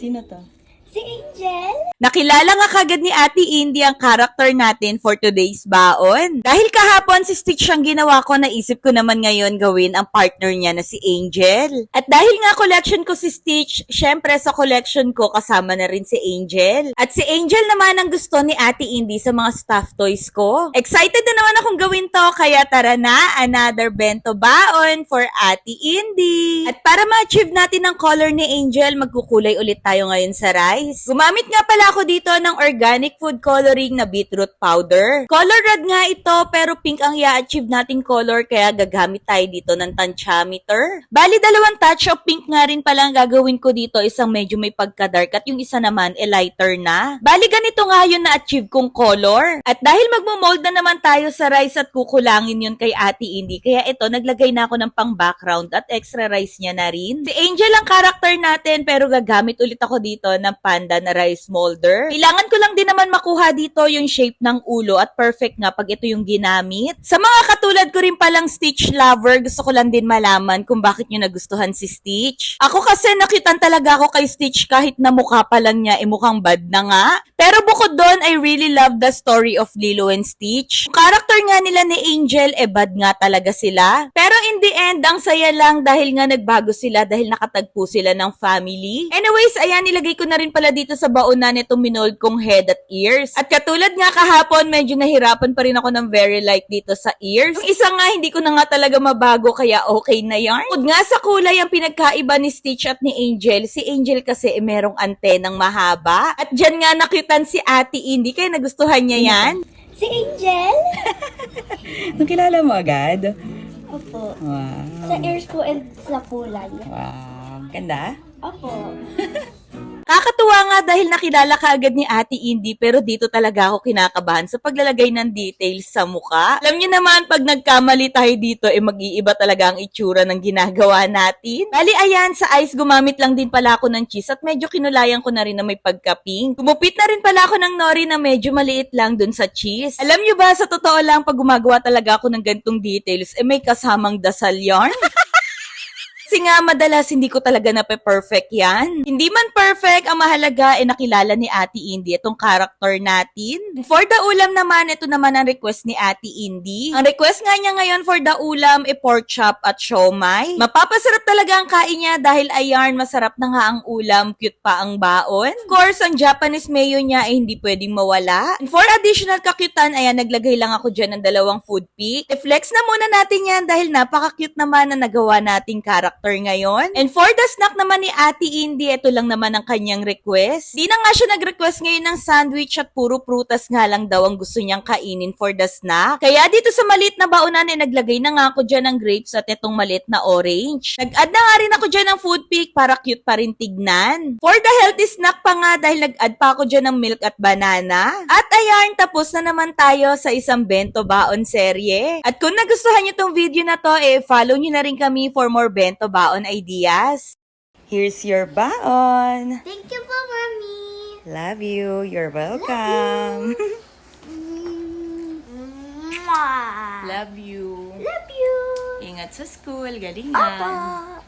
Sino to? Si Angel? Nakilala nga kagad ni Ate Indy ang character natin for today's baon. Dahil kahapon si Stitch ang ginawa ko, naisip ko naman ngayon gawin ang partner niya na si Angel. At dahil nga collection ko si Stitch, syempre sa collection ko kasama na rin si Angel. At si Angel naman ang gusto ni Ate Indy sa mga stuffed toys ko. Excited na naman akong gawin to, kaya tara na, another bento baon for Ate Indy. At para ma-achieve natin ang color ni Angel, magkukulay ulit tayo ngayon sa rice. Gumamit nga pala ako dito ng organic food coloring na beetroot powder. Color red nga ito, pero pink ang i-achieve nating color, kaya gagamit tayo dito ng tantiameter. Bali, dalawang touch of pink nga rin pala ang gagawin ko dito, isang medyo may pagka-dark at yung isa naman, e lighter na. Bali, ganito nga yun na-achieve kong color. At dahil magmo-mold na naman tayo sa rice at kukulangin yun kay Ate Indy, kaya ito, naglagay na ako ng pang background at extra rice niya na rin. Si Angel ang character natin, pero gagamit ulit ako dito ng panda na rice molder. Kailangan ko lang din naman makuha dito yung shape ng ulo at perfect nga pag ito yung ginamit. Sa mga katulad ko rin palang Stitch lover, gusto ko lang din malaman kung bakit nyo nagustuhan si Stitch. Ako kasi nakitan talaga ako kay Stitch kahit na mukha pa lang niya, eh bad na nga. Pero bukod doon, I really love the story of Lilo and Stitch. Yung character nga nila ni Angel, eh bad nga talaga sila. Pero in the end, ang saya lang dahil nga nagbago sila dahil nakatagpo sila ng family. Anyways, ayan, nilagay ko na rin pala dito sa baonan itong minold kong head at ears. At katulad nga kahapon, medyo nahirapan pa rin ako ng very light dito sa ears. Yung isa nga, hindi ko na nga talaga mabago, kaya okay na yarn. Bukod nga sa kulay, ang pinagkaiba ni Stitch at ni Angel, si Angel kasi eh, merong antenang mahaba. At dyan nga nakitan si Ate Indy, kaya nagustuhan niya yan. Si Angel? Nung kilala mo agad? Opo. Wow. Sa ears po and sa kulay. Wow. Ganda? Opo. Kakatuwa nga dahil nakilala ka agad ni Ate Indy pero dito talaga ako kinakabahan sa paglalagay ng details sa muka. Alam niyo naman, pag nagkamali tayo dito, eh mag-iiba talaga ang itsura ng ginagawa natin. Bali, ayan, sa eyes gumamit lang din pala ako ng cheese at medyo kinulayan ko na rin na may pagka-pink. Gumupit na rin pala ako ng nori na medyo maliit lang dun sa cheese. Alam niyo ba, sa totoo lang, pag gumagawa talaga ako ng gantong details, eh may kasamang dasal yarn. Kasi nga, madalas hindi ko talaga na perfect yan. Hindi man perfect, ang mahalaga ay nakilala ni Ate Indy itong character natin. For the ulam naman, ito naman ang request ni Ate Indy. Ang request nga niya ngayon for the ulam ay pork chop at siomay. Mapapasarap talaga ang kain niya dahil ayan, masarap na nga ang ulam, cute pa ang baon. Of course, ang Japanese mayo niya ay hindi pwedeng mawala. And for additional kakyutan, ayan, naglagay lang ako dyan ng dalawang food pick. I-flex na muna natin yan dahil napaka-cute naman na nagawa nating character ngayon. And for the snack naman ni Ate Indy, ito lang naman ang kanyang request. Di na nga siya nag-request ngayon ng sandwich at puro prutas nga lang daw ang gusto niyang kainin for the snack. Kaya dito sa maliit na baonan, eh, naglagay na nga ako dyan ng grapes at itong maliit na orange. Nag-add na nga rin ako dyan ng food pick para cute pa rin tignan. For the healthy snack pa nga dahil nag-add pa ako dyan ng milk at banana. At ayan, tapos na naman tayo sa isang bento baon serye. At kung nagustuhan niyo tong video na to, eh follow niyo na rin kami for more bento baon ideas. Here's your baon. Thank you po, Mami. Love you. You're welcome. Mwah. Love you. Love you. Ingat sa school. Galingan. Papa.